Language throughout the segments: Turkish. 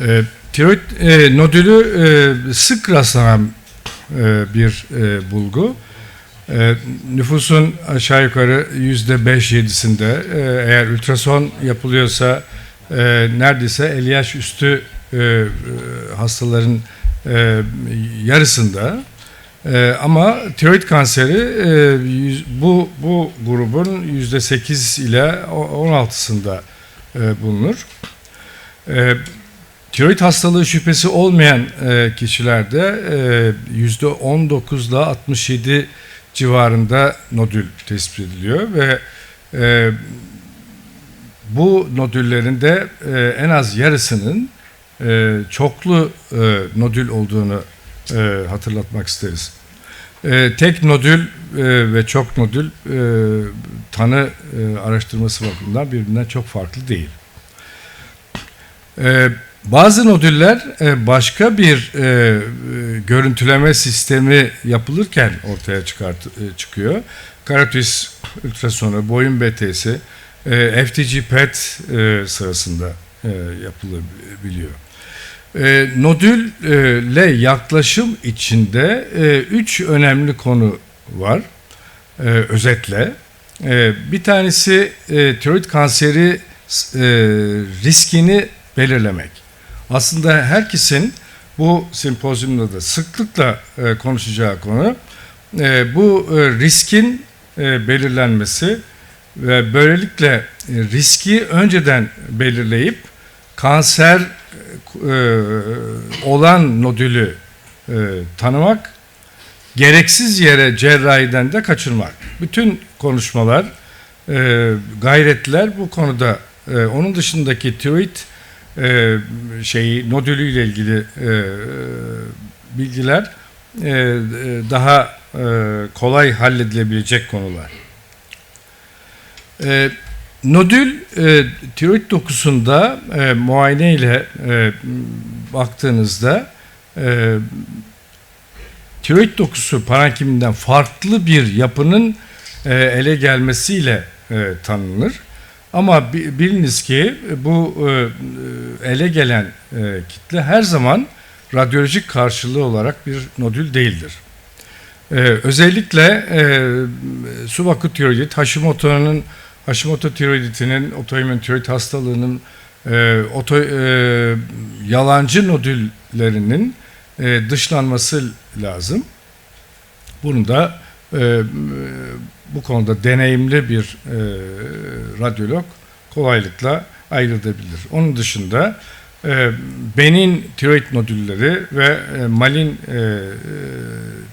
E, tiroid e, nodülü e, sık rastlanan e, bir e, bulgu. E, nüfusun aşağı yukarı yüzde beş yedisinde e, eğer ultrason yapılıyorsa e, neredeyse 50 yaş üstü e, e, hastaların e, yarısında e, ama tiroid kanseri e, yüz- bu bu grubun yüzde 8 ile 16'sında e, bulunur. E, tiroid hastalığı şüphesi olmayan e, kişilerde e, yüzde 19 ile 67 civarında nodül tespit ediliyor ve e, bu nodüllerin de e, en az yarısının çoklu nodül olduğunu hatırlatmak isteriz. Tek nodül ve çok nodül tanı araştırması bakımından birbirinden çok farklı değil. E, bazı nodüller e, başka bir e, e, görüntüleme sistemi yapılırken ortaya çıkart, çıkıyor. Karatis ultrasonu, boyun BT'si, FTG PET sırasında yapılabiliyor. Nodülle yaklaşım içinde üç önemli konu var. Özetle. Bir tanesi tiroid kanseri riskini belirlemek. Aslında herkesin bu sempozyumda da sıklıkla e, konuşacağı konu e, bu e, riskin e, belirlenmesi ve böylelikle e, riski önceden belirleyip kanser e, olan nodülü e, tanımak, gereksiz yere cerrahiden de kaçırmak. Bütün konuşmalar, e, gayretler bu konuda. E, onun dışındaki tiroid e, şeyi nodülüyle ilgili e, bilgiler e, e, daha e, kolay halledilebilecek konular. E, nodül e, tiroid dokusunda e, muayene ile e, baktığınızda e, tiroid dokusu parankiminden farklı bir yapının e, ele gelmesiyle e, tanınır. Ama bi- biliniz ki bu e, e, ele gelen e, kitle her zaman radyolojik karşılığı olarak bir nodül değildir. Özellikle e, subaku tiroidit, Hashimoto'nun Hashimoto tiroiditinin, otoimmün tiroid hastalığının e, oto, e, yalancı nodüllerinin e, dışlanması lazım. Bunu da e, bu konuda deneyimli bir e, radyolog kolaylıkla ayırabilir. Onun dışında e, benin tiroid nodülleri ve e, malin e, e,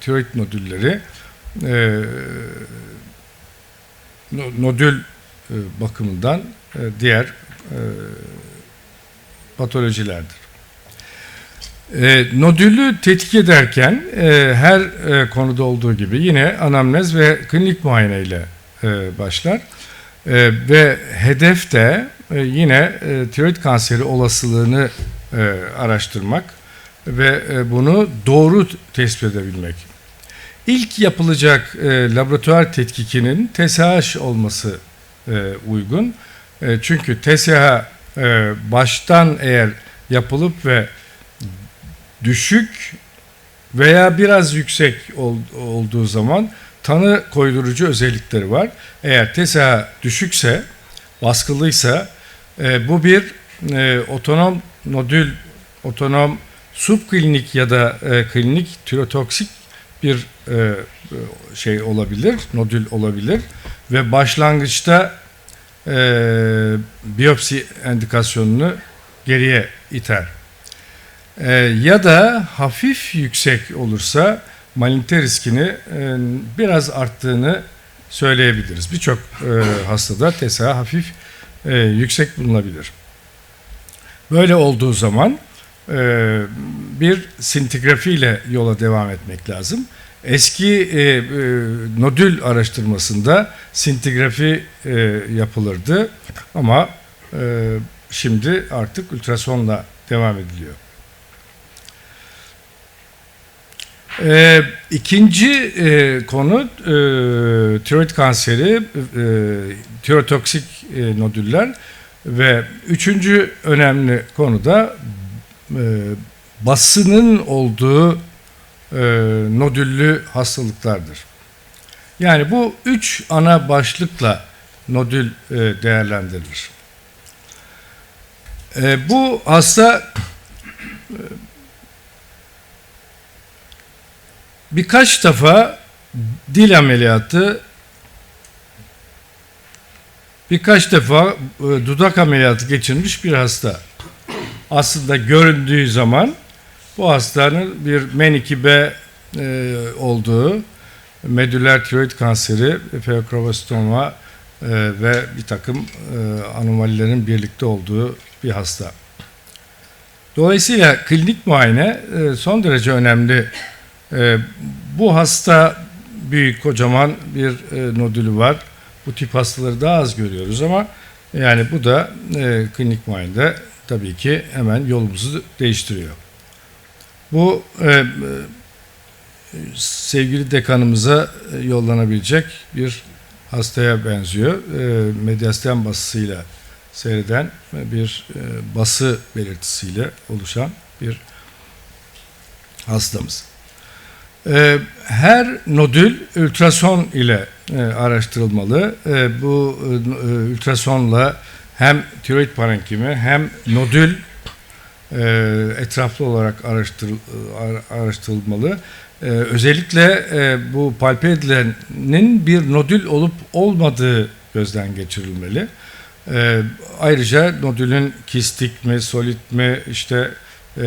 tiroid nodülleri e, no- nodül e, bakımından e, diğer e, patolojilerdir. E, nodülü tetkik ederken e, her e, konuda olduğu gibi yine anamnez ve klinik muayene ile e, başlar. E, ve hedef de e, yine e, tiroid kanseri olasılığını e, araştırmak ve e, bunu doğru tespit edebilmek. İlk yapılacak e, laboratuvar tetkikinin TSH olması e, uygun. E, çünkü TSH e, baştan eğer yapılıp ve düşük veya biraz yüksek ol- olduğu zaman tanı koydurucu özellikleri var. Eğer TSH düşükse, baskılıysa e, bu bir e, otonom nodül, otonom subklinik ya da e, klinik tirotoksik bir şey olabilir, nodül olabilir ve başlangıçta biyopsi endikasyonunu geriye iter. E, ya da hafif yüksek olursa malinite riskini e, biraz arttığını söyleyebiliriz. Birçok e, hastada TSH hafif e, yüksek bulunabilir. Böyle olduğu zaman e, bir sintigrafi ile yola devam etmek lazım. Eski e, e, nodül araştırmasında sintigrafi e, yapılırdı ama e, şimdi artık ultrasonla devam ediliyor. E, ikinci e, konu e, tiroid kanseri, e, tirotoksik e, nodüller ve üçüncü önemli konu da basının olduğu e, nodüllü hastalıklardır. Yani bu üç ana başlıkla nodül e, değerlendirilir. E, bu hasta e, birkaç defa dil ameliyatı birkaç defa e, dudak ameliyatı geçirmiş bir hasta. Aslında göründüğü zaman bu hastanın bir MEN2B e, olduğu medüler tiroid kanseri, feokrobastoma e, ve bir takım e, anomalilerin birlikte olduğu bir hasta. Dolayısıyla klinik muayene e, son derece önemli. E, bu hasta büyük, kocaman bir e, nodülü var. Bu tip hastaları daha az görüyoruz ama yani bu da e, klinik muayenede tabii ki hemen yolumuzu değiştiriyor. Bu e, e, sevgili dekanımıza e, yollanabilecek bir hastaya benziyor. E, medyasten basısıyla seyreden bir e, bası belirtisiyle oluşan bir hastamız. E, her nodül ultrason ile e, araştırılmalı. E, bu e, ultrasonla hem tiroid parenkimi hem nodül e, etraflı olarak araştır, araştırılmalı. E, özellikle e, bu palpe edilenin bir nodül olup olmadığı gözden geçirilmeli. E, ayrıca nodülün kistik mi, solit mi işte e,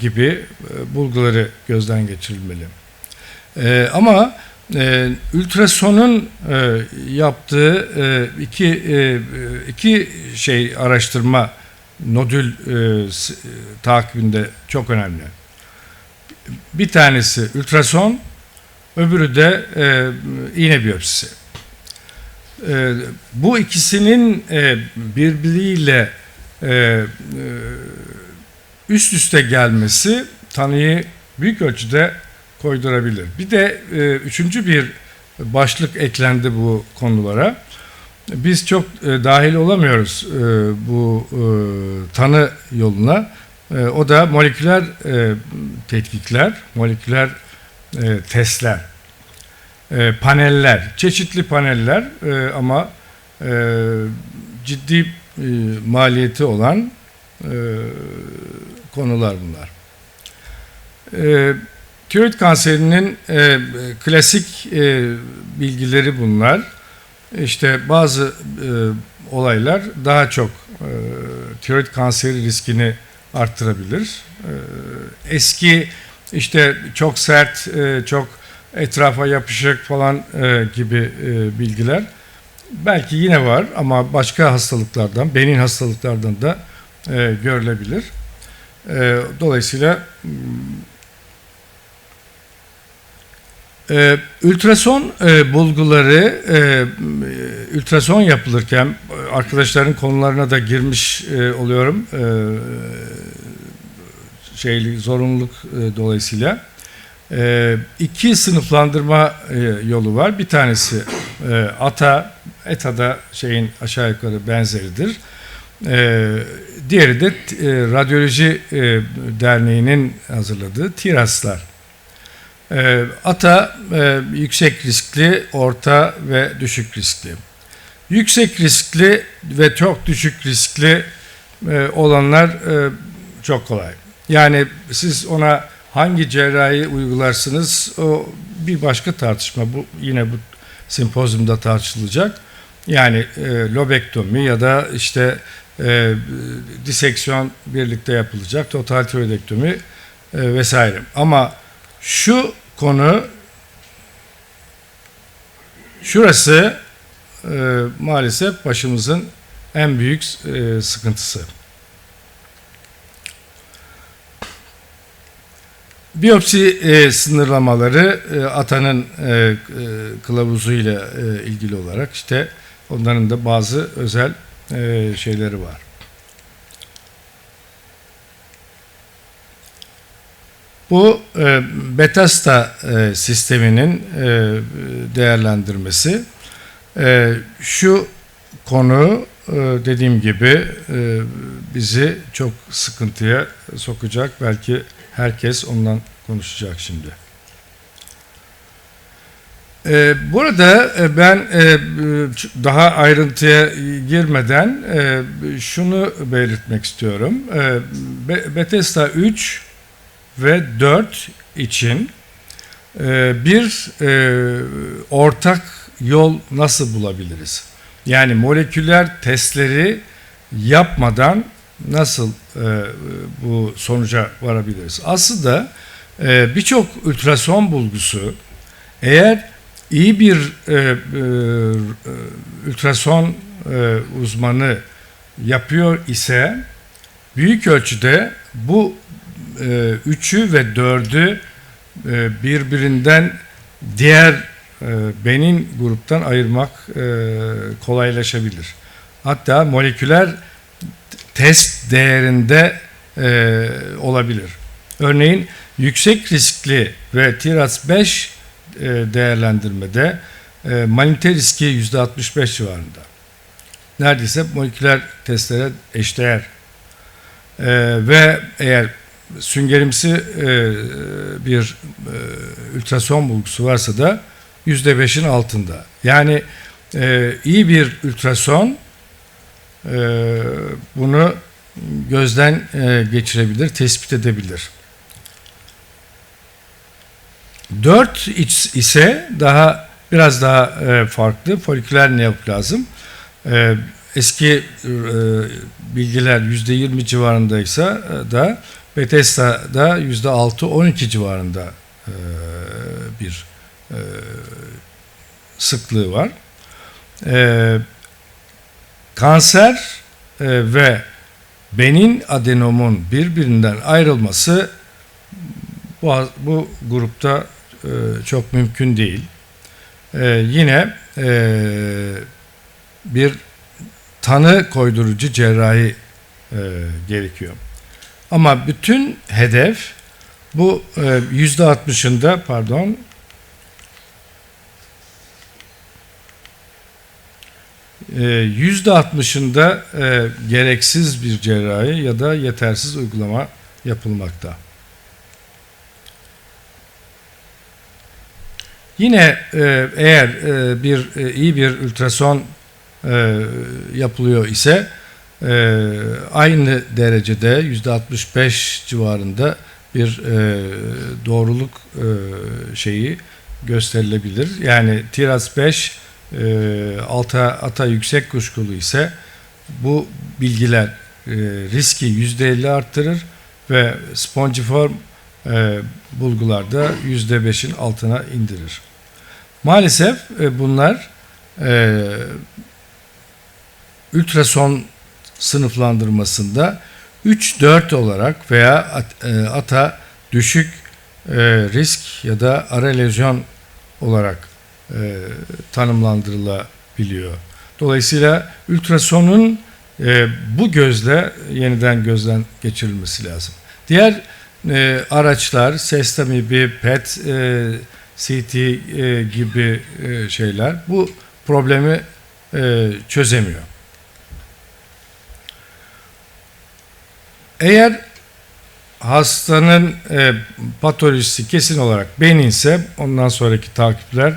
gibi e, bulguları gözden geçirilmeli. E, ama ultrasonun yaptığı iki iki şey araştırma nodül e, takibinde çok önemli. Bir tanesi ultrason, öbürü de iğne biyopsisi. Bu ikisinin birbiriyle üst üste gelmesi tanıyı büyük ölçüde koydurabilir. Bir de e, üçüncü bir başlık eklendi bu konulara. Biz çok e, dahil olamıyoruz e, bu e, tanı yoluna. E, o da moleküler e, tetkikler, moleküler e, testler, e, paneller, çeşitli paneller e, ama e, ciddi e, maliyeti olan e, konular bunlar. E, tiroid kanserinin e, klasik e, bilgileri bunlar. İşte bazı e, olaylar daha çok e, tiroid kanseri riskini arttırabilir. E, eski işte çok sert, e, çok etrafa yapışık falan e, gibi e, bilgiler belki yine var ama başka hastalıklardan, benin hastalıklardan da e, görülebilir. E, dolayısıyla Ee, ultrason e, bulguları e, e, ultrason yapılırken e, arkadaşların konularına da girmiş e, oluyorum. E, şeyli zorunluluk e, dolayısıyla. E, iki sınıflandırma e, yolu var. Bir tanesi e, ATA ETA'da şeyin aşağı yukarı benzeridir e, diğeri de e, radyoloji e, derneğinin hazırladığı TİRAS'lar e, ata e, yüksek riskli, orta ve düşük riskli. Yüksek riskli ve çok düşük riskli e, olanlar e, çok kolay. Yani siz ona hangi cerrahi uygularsınız o bir başka tartışma. Bu yine bu sempozyumda tartışılacak. Yani e, lobektomi ya da işte e, diseksiyon birlikte yapılacak, total tiroidektomi e, vesaire. Ama şu konu şurası e, maalesef başımızın en büyük e, sıkıntısı. Biyopsi e, sınırlamaları e, ATA'nın e, e, kılavuzuyla e, ilgili olarak işte onların da bazı özel e, şeyleri var. Bu e, Betasta e, sisteminin e, değerlendirmesi. E, şu konu e, dediğim gibi e, bizi çok sıkıntıya sokacak. Belki herkes ondan konuşacak şimdi. E, Burada e, ben e, daha ayrıntıya girmeden e, şunu belirtmek istiyorum. E, Be- Bethesda 3 ve 4 için e, bir e, ortak yol nasıl bulabiliriz? Yani moleküler testleri yapmadan nasıl e, bu sonuca varabiliriz? Aslında e, birçok ultrason bulgusu eğer iyi bir e, e, ultrason e, uzmanı yapıyor ise büyük ölçüde bu e, üçü ve dördü e, birbirinden diğer e, benin gruptan ayırmak e, kolaylaşabilir. Hatta moleküler test değerinde e, olabilir. Örneğin yüksek riskli ve TIRAS 5 e, değerlendirmede e, manite riski %65 civarında. Neredeyse moleküler testlere eşdeğer. E, ve eğer süngerimsi e, bir e, ultrason bulgusu varsa da %5'in altında. Yani e, iyi bir ultrason e, bunu gözden e, geçirebilir, tespit edebilir. 4 ise daha biraz daha e, farklı. Foliküler neoplazm. E, eski e, bilgiler %20 civarındaysa e, da Bethesda'da %6-12 civarında e, bir e, sıklığı var. E, kanser e, ve benin adenomun birbirinden ayrılması bu, bu grupta e, çok mümkün değil. E, yine e, bir tanı koydurucu cerrahi gerekiyor. Ama bütün hedef bu yüzde altmışında pardon yüzde altmışında gereksiz bir cerrahi ya da yetersiz uygulama yapılmakta. Yine e, eğer e, bir e, iyi bir ultrason yapılıyor ise aynı derecede yüzde 65 civarında bir doğruluk şeyi gösterilebilir. Yani TIRAS 5 e, alta ata yüksek kuşkulu ise bu bilgiler riski yüzde 50 arttırır ve spongiform e, bulgularda yüzde beşin altına indirir. Maalesef e, bunlar e, ultrason sınıflandırmasında 3-4 olarak veya e, ata düşük risk ya da ara lezyon olarak e, tanımlandırılabiliyor. Dolayısıyla ultrasonun bu gözle yeniden gözden geçirilmesi lazım. Diğer e, araçlar, ses tamibi, PET, e, CT e, gibi e, şeyler bu problemi e, çözemiyor. Eğer hastanın e, patolojisi kesin olarak beninse ondan sonraki takipler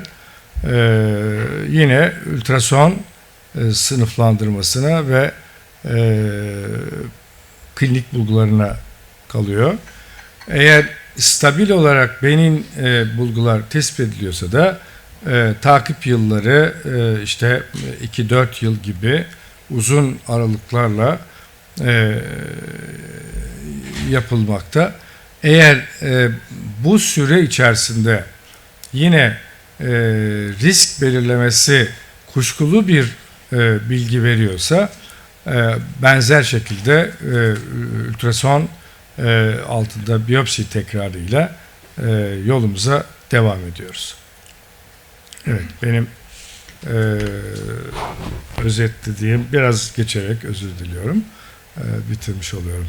e, yine ultrason e, sınıflandırmasına ve e, klinik bulgularına kalıyor. Eğer stabil olarak benin e, bulgular tespit ediliyorsa da e, takip yılları e, işte 2-4 yıl gibi uzun aralıklarla e, yapılmakta. Eğer e, bu süre içerisinde yine e, risk belirlemesi kuşkulu bir e, bilgi veriyorsa e, benzer şekilde e, ultrason e, altında biyopsi tekrarıyla e, yolumuza devam ediyoruz. Evet, benim e, özetlediğim biraz geçerek özür diliyorum. E, bitirmiş oluyorum.